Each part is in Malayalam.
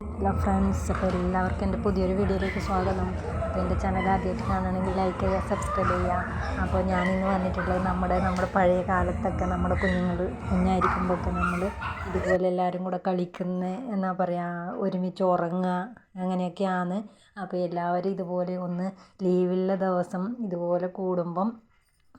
ഹലോ ഫ്രണ്ട്സ് അപ്പോൾ എല്ലാവർക്കും എന്റെ പുതിയൊരു വീഡിയോയിലേക്ക് സ്വാഗതം. അപ്പോൾ എന്റെ ചാനൽ ആദ്യമായിട്ട് കാണുകയാണെങ്കിൽ ലൈക്ക് ചെയ്യുക സബ്സ്ക്രൈബ് ചെയ്യുക. അപ്പോൾ ഞാനിന്ന് വന്നിട്ടുള്ളത് നമ്മുടെ നമ്മുടെ പഴയ കാലത്തൊക്കെ നമ്മുടെ കുഞ്ഞുങ്ങൾ കുഞ്ഞായിരിക്കുമ്പോഴൊക്കെ നമ്മൾ ഇതുപോലെ എല്ലാവരും കൂടെ കളിക്കുന്ന എന്നാ പറയുക ഒരുമിച്ച് ഉറങ്ങുക അങ്ങനെയൊക്കെയാണ്. അപ്പോൾ എല്ലാവരും ഇതുപോലെ ഒന്ന് ലീവുള്ള ദിവസം ഇതുപോലെ കൂടുമ്പം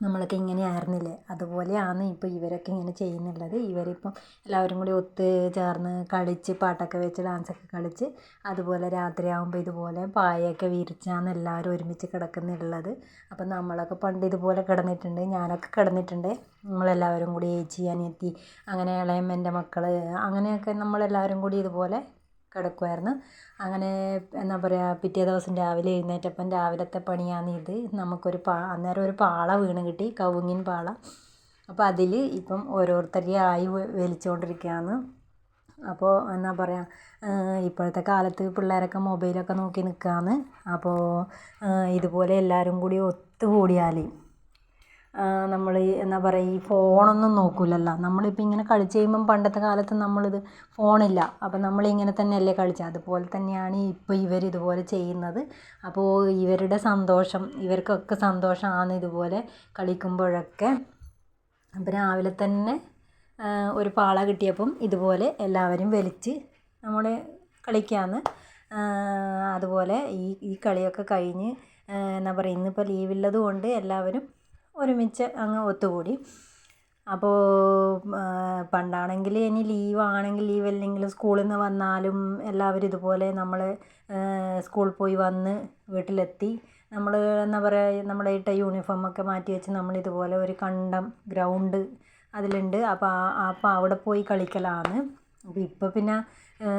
നമ്മളൊക്കെ ഇങ്ങനെ ആയിരുന്നില്ലേ അതുപോലെയാണ് ഇപ്പോൾ ഇവരൊക്കെ ഇങ്ങനെ ചെയ്യുന്നുള്ളത്. ഇവരിപ്പം എല്ലാവരും കൂടി ഒത്ത് ചേർന്ന് കളിച്ച് പാട്ടൊക്കെ വെച്ച് ഡാൻസൊക്കെ കളിച്ച് അതുപോലെ രാത്രിയാകുമ്പോൾ ഇതുപോലെ പായയൊക്കെ വിരിച്ചാണ് എല്ലാവരും ഒരുമിച്ച് കിടക്കുന്നുള്ളത്. അപ്പം നമ്മളൊക്കെ പണ്ട് ഇതുപോലെ കിടന്നിട്ടുണ്ട്. ഞാനൊക്കെ കിടന്നിട്ടുണ്ട്. നമ്മളെല്ലാവരും കൂടി ഏച്ചി അനിയത്തി അങ്ങനെ ഇളയമ്മേന്റെ മക്കൾ അങ്ങനെയൊക്കെ നമ്മളെല്ലാവരും കൂടി ഇതുപോലെ കിടക്കുമായിരുന്നു അങ്ങനെ എന്താ പറയുക പിറ്റേ ദിവസം രാവിലെ എഴുന്നേറ്റപ്പം രാവിലത്തെ പണിയാണ് ഇത് നമുക്കൊരു പാ അന്നേരം ഒരു പാള വീണ് കിട്ടി കവുങ്ങിൻ പാള. അപ്പോൾ അതിൽ ഇപ്പം ഓരോരുത്തരെയായി വലിച്ചുകൊണ്ടിരിക്കുകയാണ് അപ്പോൾ എന്നാ പറയുക ഇപ്പോഴത്തെ കാലത്ത് പിള്ളേരൊക്കെ മൊബൈലൊക്കെ നോക്കി നിൽക്കുകയാണ് അപ്പോൾ ഇതുപോലെ എല്ലാവരും കൂടി ഒത്തുകൂടിയാൽ നമ്മൾ എന്താ പറയുക ഈ ഫോണൊന്നും നോക്കില്ലല്ലോ നമ്മളിപ്പോൾ ഇങ്ങനെ കളിച്ച് കഴിയുമ്പം പണ്ടത്തെ കാലത്ത് നമ്മളിത് ഫോണില്ല. അപ്പം നമ്മളിങ്ങനെ തന്നെയല്ലേ കളിച്ചത് അതുപോലെ തന്നെയാണ് ഇപ്പോൾ ഇവർ ഇതുപോലെ ചെയ്യുന്നത്. അപ്പോൾ ഇവരുടെ സന്തോഷം ഇവർക്കൊക്കെ സന്തോഷമാണ് ഇതുപോലെ കളിക്കുമ്പോഴൊക്കെ. അപ്പം രാവിലെ തന്നെ ഒരു പാള കിട്ടിയപ്പം ഇതുപോലെ എല്ലാവരും വലിച്ച് നമ്മൾ കളിക്കാമെന്ന് അതുപോലെ ഈ ഈ കളിയൊക്കെ കഴിഞ്ഞ് എന്താ പറയുക ഇന്നിപ്പോൾ ലീവുള്ളത് കൊണ്ട് എല്ലാവരും ഒരുമിച്ച് അങ്ങ് ഒത്തുകൂടി. അപ്പോൾ പണ്ടാണെങ്കിൽ ഇനി ലീവാണെങ്കിൽ ലീവ് അല്ലെങ്കിൽ സ്കൂളിൽ നിന്ന് വന്നാലും എല്ലാവരും ഇതുപോലെ നമ്മൾ സ്കൂളിൽ പോയി വന്ന് വീട്ടിലെത്തി. നമ്മൾ എന്താ പറയുക നമ്മുടെ ഇട്ട യൂണിഫോമൊക്കെ മാറ്റി വെച്ച് നമ്മൾ ഇതുപോലെ ഒരു കണ്ടം ഗ്രൗണ്ട് അതിലുണ്ട്. അപ്പോൾ അപ്പോൾ അവിടെ പോയി കളിക്കലാണ് അപ്പോൾ ഇപ്പോൾ പിന്നെ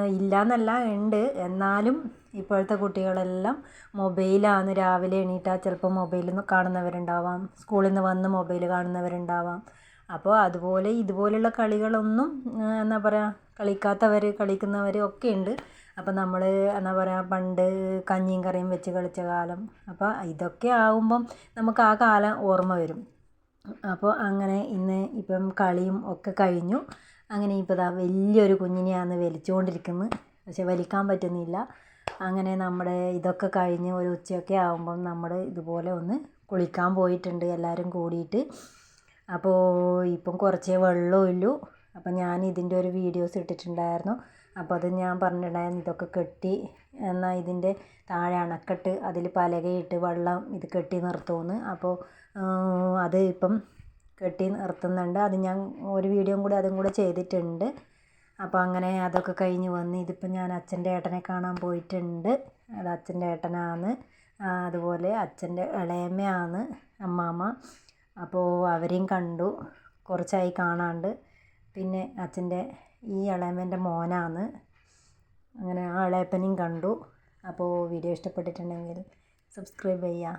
ഇല്ല എന്നല്ല ഉണ്ട്. എന്നാലും ഇപ്പോഴത്തെ കുട്ടികളെല്ലാം മൊബൈലാണ്. രാവിലെ എണീറ്റാൽ ചിലപ്പോൾ മൊബൈൽ കാണുന്നവരുണ്ടാവാം. സ്കൂളിൽ നിന്ന് വന്ന് മൊബൈൽ കാണുന്നവരുണ്ടാവാം. അപ്പോൾ അതുപോലെ ഇതുപോലെയുള്ള കളികളൊന്നും എന്താ പറയുക കളിക്കാത്തവർ കളിക്കുന്നവർ ഒക്കെ ഉണ്ട്. അപ്പോൾ നമ്മൾ എന്താ പറയുക പണ്ട് കഞ്ഞിയും കറിയും വെച്ച് കളിച്ച കാലം. അപ്പോൾ ഇതൊക്കെ ആകുമ്പം നമുക്ക് ആ കാലം ഓർമ്മ വരും. അപ്പോൾ അങ്ങനെ ഇന്ന് ഇപ്പം കളിയും ഒക്കെ കഴിഞ്ഞു. അങ്ങനെ ഇപ്പോൾ ദാ വലിയൊരു കുഞ്ഞിനെയാണ് വലിച്ചുകൊണ്ടിരിക്കുന്നത് പക്ഷെ വലിക്കാൻ പറ്റുന്നില്ല. അങ്ങനെ നമ്മുടെ ഇതൊക്കെ കഴിഞ്ഞ് ഒരു ഉച്ചയൊക്കെ ആകുമ്പം നമ്മൾ ഇതുപോലെ ഒന്ന് കുളിക്കാൻ പോയിട്ടുണ്ട് എല്ലാവരും കൂടിയിട്ട്. അപ്പോൾ ഇപ്പം കുറച്ചേ വെള്ളമുള്ളൂ അപ്പം ഞാൻ ഇതിന്റെ ഒരു വീഡിയോസ് ഇട്ടിട്ടുണ്ടായിരുന്നു. അപ്പോൾ അത് ഞാൻ പറഞ്ഞിട്ടുണ്ടായിരുന്നു ഇതൊക്കെ കെട്ടി എന്നാൽ ഇതിന്റെ താഴെ അണക്കെട്ട് അതിൽ പലകയിട്ട് വെള്ളം ഇത് കെട്ടി നിർത്തുമെന്ന്. അപ്പോൾ അത് ഇപ്പം കെട്ടി നിർത്തുന്നുണ്ട്. അത് ഞാൻ ഒരു വീഡിയോയും കൂടി അതും കൂടെ ചെയ്തിട്ടുണ്ട്. അപ്പോൾ അങ്ങനെ അതൊക്കെ കഴിഞ്ഞ് വന്ന് ഇതിപ്പോൾ ഞാൻ അച്ഛന്റെ ഏട്ടനെ കാണാൻ പോയിട്ടുണ്ട്. അത് അച്ഛന്റെ ഏട്ടനാണ്. അതുപോലെ അച്ഛന്റെ ഇളയമ്മയാണ് അമ്മാമ്മ. അപ്പോൾ അവരെയും കണ്ടു. കുറച്ചായി കാണാണ്ട്. പിന്നെ അച്ഛന്റെ ഈ ഇളയമ്മേന്റെ മോനാണ്. അങ്ങനെ ആ ഇളയപ്പനെയും കണ്ടു. അപ്പോൾ വീഡിയോ ഇഷ്ടപ്പെട്ടിട്ടുണ്ടെങ്കിൽ സബ്സ്ക്രൈബ് ചെയ്യുക.